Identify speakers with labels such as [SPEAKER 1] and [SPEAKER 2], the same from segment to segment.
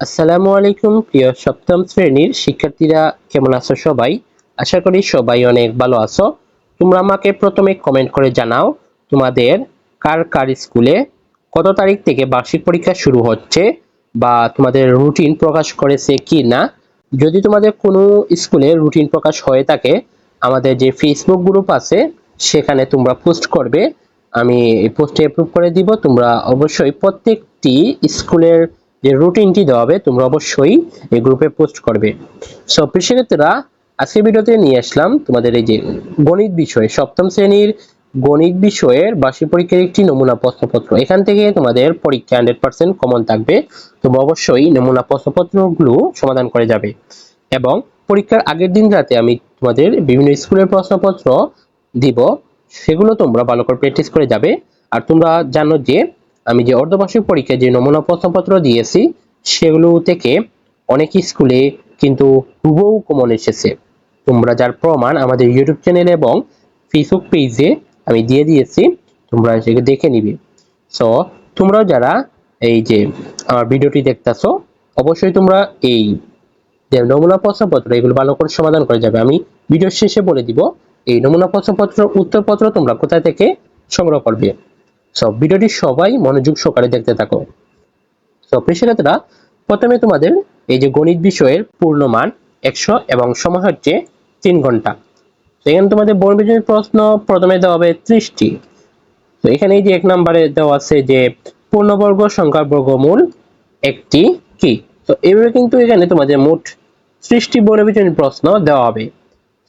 [SPEAKER 1] আসসালামু আলাইকুম, প্রিয় সপ্তম শ্রেণির শিক্ষার্থীরা, কেমন আছো সবাই? আশা করি সবাই অনেক ভালো আছো। তোমরা আমাকে প্রথমে কমেন্ট করে জানাও, তোমাদের কার কার স্কুলে কত তারিখ থেকে বার্ষিক পরীক্ষা শুরু হচ্ছে বা তোমাদের রুটিন প্রকাশ করেছে কি না যদি তোমাদের কোনো স্কুলে রুটিন প্রকাশ হয়ে থাকে, আমাদের যে ফেসবুক গ্রুপ আছে, সেখানে তোমরা পোস্ট করবে। আমি পোস্টে অ্যাপ্রুভ করে দিব। তোমরা অবশ্যই প্রত্যেকটি স্কুলের যে রুটিনটি দেওয়া হবে, তোমরা অবশ্যই এই গ্রুপে পোস্ট করবে। সো প্রিয় আজকের ভিডিওতে নিয়ে আসলাম তোমাদের এই যে গণিত বিষয়। সপ্তম শ্রেণির গণিত বিষয়ের বার্ষিক পরীক্ষার একটি নমুনা প্রশ্নপত্র। এখান থেকে তোমাদের পরীক্ষা হান্ড্রেড পার্সেন্ট কমন থাকবে। তোমরা অবশ্যই নমুনা প্রশ্নপত্রগুলো সমাধান করে যাবে। এবং পরীক্ষার আগের দিন রাতে আমি তোমাদের বিভিন্ন স্কুলের প্রশ্নপত্র দিব। সেগুলো তোমরা ভালো করে প্র্যাকটিস করে যাবে। আর তোমরা জানো যে আমি যে অর্ধবার্ষিক পরীক্ষায় যে নমুনা প্রশ্নপত্র দিয়েছি, সেগুলো থেকে অনেক স্কুলে কিন্তু হুবহু কমন এসেছে। তোমরা যার প্রমাণ আমাদের ইউটিউব চ্যানেল এবং ফেসবুক পেজে আমি দিয়ে দিয়েছি, তোমরা সেগুলো দেখে নিবে। সো তোমরাও যারা এই যে আমার ভিডিওটি দেখতেছো, অবশ্যই তোমরা এই যে নমুনা প্রশ্নপত্র, এগুলো ভালো করে সমাধান করে যাবে। আমি ভিডিও শেষে বলে দিব, এই নমুনা প্রশ্নপত্র, উত্তরপত্র তোমরা কোথা থেকে সংগ্রহ করবে? সব ভিডিওটি সবাই মনোযোগ সহকারে দেখতে থাকো। তো প্রেক্ষার্থীরা প্রথমে তোমাদের এই যে গণিত বিষয়ের পূর্ণমান একশো এবং সময় হচ্ছে তিন ঘণ্টা। তো এখানে তোমাদের বর্ণবিজয়ী প্রশ্ন, প্রথমে দেওয়া হবে ত্রিশটি। তো এখানে এই যে এক নম্বরে দেওয়া আছে যে পূর্ণবর্গ সংখ্যার বর্গমূল একটি কি? তো এইভাবে কিন্তু এখানে তোমাদের মোট ত্রিশটি বর্ণবিজয়ী প্রশ্ন দেওয়া হবে।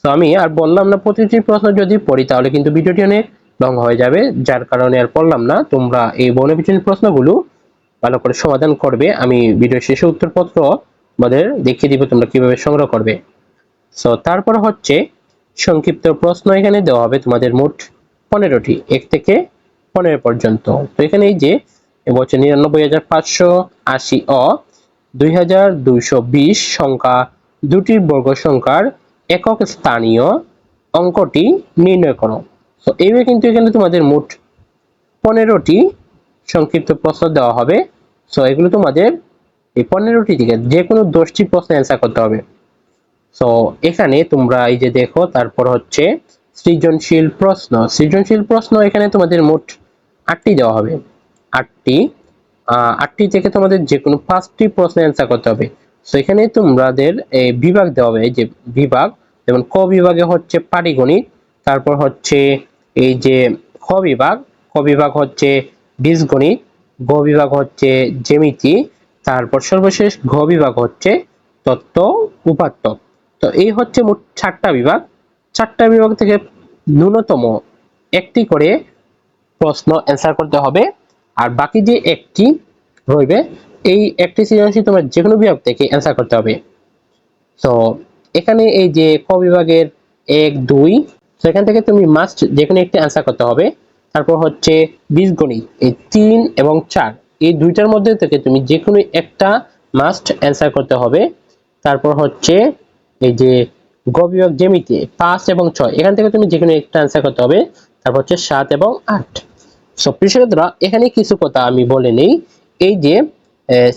[SPEAKER 1] তো আমি আর বললাম না প্রতিটি প্রশ্ন যদি পড়ি, তাহলে কিন্তু ভিডিওটি অনেক লং হয়ে যাবে, যার কারণে আর পড়লাম না। তোমরা এই বর্ণবিজয়ী প্রশ্নগুলো ভালো করে সমাধান করবে। আমি ভিডিও শেষে উত্তরপত্র আমাদের দেখিয়ে দিব তোমরা কীভাবে সংগ্রহ করবে। সো তারপর হচ্ছে সংক্ষিপ্ত প্রশ্ন এখানে দেওয়া হবে তোমাদের মোট পনেরোটি, এক থেকে পনেরো পর্যন্ত। তো এখানে এই যে এবছর নিরানব্বই হাজার পাঁচশো আশি অ, দুই হাজার দুইশো বিশ সংখ্যা দুটি বর্গ সংখ্যার একক স্থানীয় অঙ্কটি নির্ণয় করো। তো এইভাবে কিন্তু এখানে তোমাদের মোট পনেরোটি সংক্ষিপ্ত প্রশ্ন দেওয়া হবে। সো এগুলো তোমাদের এই পনেরোটি থেকে যে কোনো দশটি প্রশ্ন অ্যান্সার করতে হবে। সো এখানে তোমরা এই যে দেখো, তারপর হচ্ছে সৃজনশীল প্রশ্ন। সৃজনশীল প্রশ্ন এখানে তোমাদের মোট আটটি দেওয়া হবে। আটটি আটটি থেকে তোমাদের যে কোনো পাঁচটি প্রশ্ন অ্যান্সার করতে হবে। সো এখানে তোমাদের এই বিভাগ দেওয়া হবে যে বিভাগ, যেমন ক বিভাগে হচ্ছে পাটিগণিত, তারপর হচ্ছে এই যে খ বিভাগ খ বিভাগ হচ্ছে বীজগণিত, গ বিভাগ হচ্ছে জ্যামিতি, তারপর সর্বশেষ ঘ বিভাগ হচ্ছে তত্ত্ব, উপাত্ত। তো এই হচ্ছে মোট চারটা বিভাগ। চারটা বিভাগ থেকে ন্যূনতম একটি করে প্রশ্ন অ্যান্সার করতে হবে। আর বাকি যে একটি রইবে, এই একটি সৃজনশীল তোমার যে কোনো বিভাগ থেকে অ্যান্সার করতে হবে। তো এখানে এই যে ক বিভাগের এক, দুই সেখান থেকে তুমি মাস্ট যে কোনো একটি অ্যান্সার করতে হবে, তারপর হচ্ছে বীজগণিত, এই তিন এবং চার, এই দুইটার মধ্যে থেকে তুমি যে কোনো একটা মাস্ট অ্যান্সার করতে হবে। তারপর হচ্ছে এই যে গ জেমিতে পাঁচ এবং ছয়, এখান থেকে তুমি যে কোনো একটা অ্যান্সার করতে হবে, তারপর হচ্ছে সাত এবং আট। সো প্রিয়রা এখানে কিছু কথা আমি বলে নেই, এই যে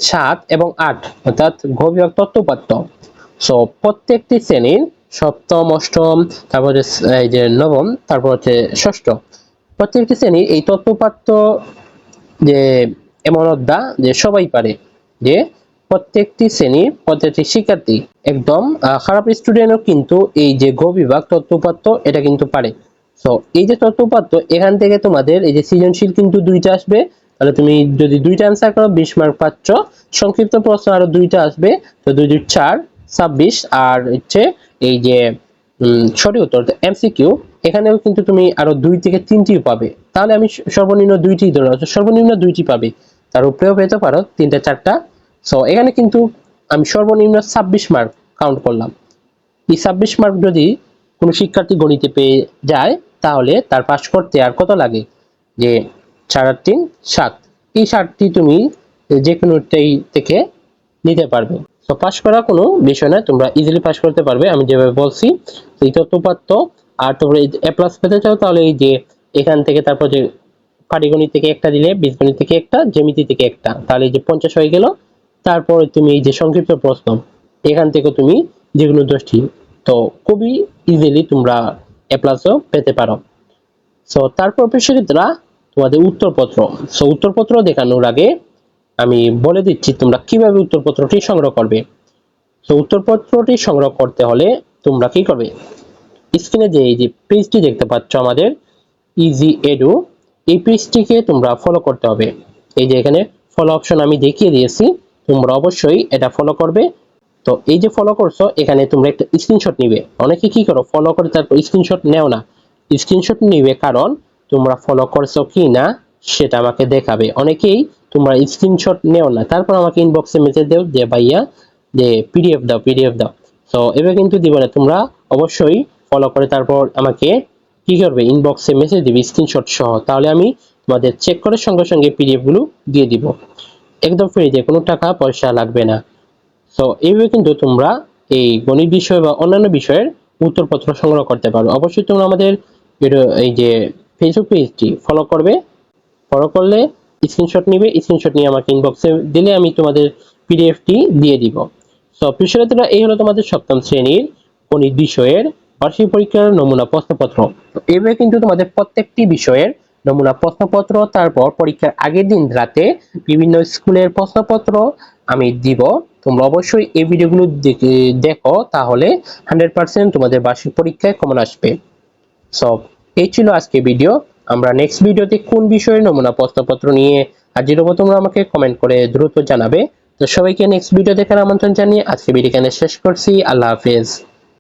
[SPEAKER 1] সাত এবং আট, অর্থাৎ গ বিভাগ তত্ত্বপাত্য সো প্রত্যেকটি শ্রেণির সপ্তম, অষ্টম, তারপর এই যে নবম, তারপর হচ্ছে ষষ্ঠ। প্রত্যেকটি শ্রেণির এই তত্ত্বপাত্য যে এমন অধ্যা যে সবাই পারে যে প্রত্যেকটি শ্রেণির প্রত্যেকটি শিক্ষার্থী একদম খারাপ স্টুডেন্টও কিন্তু এই যে গ বিভাগ তত্ত্বপাত্য এটা কিন্তু পারে। তো এই যে তত্ত্বপাত্য এখান থেকে তোমাদের এই যে সৃজনশীল কিন্তু দুইটা আসবে। তাহলে তুমি যদি দুইটা অ্যান্সার করো, বিশ মার্ক পাচ্ছ। সংক্ষিপ্ত প্রশ্ন আরও দুইটা আসবে। তো দুই দুই চার ছাব্বিশ, আর হচ্ছে এই যে সঠিক উত্তর এমসিকিউ এখানেও কিন্তু তুমি আরও দুই থেকে তিনটি পাবে। তাহলে আমি সর্বনিম্ন দুইটি ধরে সর্বনিম্ন দুইটি পাবে। তার উপরেও পেতে পারো তিনটা, চারটা। সো এখানে কিন্তু আমি সর্বনিম্ন ছাব্বিশ মার্ক কাউন্ট করলাম। এই ছাব্বিশ মার্ক যদি কোনো শিক্ষার্থী গণিতে পেয়ে যায়, তাহলে তার পাস করতে আর কত লাগে? যে চার তিন, সাত। এই সাতটি তুমি যে কোনোটাই থেকে নিতে পারবে। তো পাস করা কোনো বিষয় না তোমরা ইজিলি পাস করতে পারবে, আমি যেভাবে বলছি, এই তথ্যপাত্য আর তোমরা এ প্লাস পেতে চাও, তাহলে এই যে এখান থেকে তারপর যে পাটিগণিত থেকে একটা দিলে, বীজগণিত থেকে একটা, জ্যামিতি থেকে একটা, তাহলে এই যে পঞ্চাশ হয়ে গেল, তারপরে তুমি এই যে সংক্ষিপ্ত প্রশ্ন, এখান থেকে তুমি যেগুলো দশটি তো খুবই ইজিলি তোমরা এ প্লাসও পেতে পারো। সো তারপর শিক্ষার্থীরা তোমাদের উত্তরপত্র সো উত্তরপত্র দেখানোর আগে আমি বলে দিচ্ছি তোমরা কীভাবে উত্তরপত্রটি সংগ্রহ করবে। তো উত্তরপত্রটি সংগ্রহ করতে হলে তোমরা কি করবে? স্ক্রিনে যে এই যে পেজটি দেখতে পাচ্ছ আমাদের ইজি এডু এই পেজটিকে তোমরা ফলো করতে হবে। এই যে এখানে ফলো অপশন আমি দেখিয়ে দিয়েছি, তোমরা অবশ্যই এটা ফলো করবে। তো এই যে ফলো করছ, এখানে তোমরা একটা স্ক্রিনশট নিবে। অনেকে কি করো ফলো করে তারপর স্ক্রিনশট নেও না। স্ক্রিনশট নিবে কারণ তোমরা ফলো করছ কি না সেটা আমাকে দেখাবে। অনেকেই তোমরা স্ক্রিনশট নেও না। তারপর আমাকে ইনবক্সে মেসেজ দাও যে, ভাইয়া, যে পিডিএফ দাও পিডিএফ দাও। তো এবার কিন্তু দিব না। তোমরা অবশ্যই ফলো করে তারপর আমাকে কি করবে? ইনবক্সে মেসেজ দিবে স্ক্রিনশট সহ। তাহলে আমি তোমাদের চেক করে সঙ্গে সঙ্গে পিডিএফগুলো দিয়ে দিব। একদম ফ্রিতে কোনো টাকা, পয়সা লাগবে না। তো এইভাবে কিন্তু তোমরা এই গণিত বিষয় বা অন্যান্য বিষয়ের উত্তরপত্র সংগ্রহ করতে পারো। অবশ্যই তোমরা আমাদের এই যে ফেসবুক পেজটি ফলো করবে। ফলো করলে স্ক্রিনশট নিবে স্ক্রিনশট নিয়ে আমাকে ইনবক্সে দিলে আমি তোমাদের পিডিএফটি দিয়ে দিব। সো প্রিয় এই হলো তোমাদের সপ্তম শ্রেণির গণিত বিষয়ের বার্ষিক পরীক্ষার নমুনা প্রশ্নপত্র। তো এইভাবে কিন্তু তোমাদের প্রত্যেকটি বিষয়ের নমুনা প্রশ্নপত্র, তারপর পরীক্ষার আগের দিন রাতে বিভিন্ন স্কুলের প্রশ্নপত্র আমি দিব। তোমরা অবশ্যই এই ভিডিওগুলো দেখে- তাহলে হান্ড্রেড পার্সেন্ট তোমাদের বার্ষিক পরীক্ষায় কমন আসবে। সো এই ছিল আজকে ভিডিও। আমরা নেক্সট ভিডিওতে কোন বিষয়ে নমুনা প্রশ্নপত্র নিয়ে হাজির হব তোমরা আমাকে কমেন্ট করে দ্রুত জানাবে। তো সবাইকে নেক্সট ভিডিও দেখার আমন্ত্রণ জানিয়ে আজকে ভিডিও এখানে শেষ করছি। আল্লাহ হাফেজ।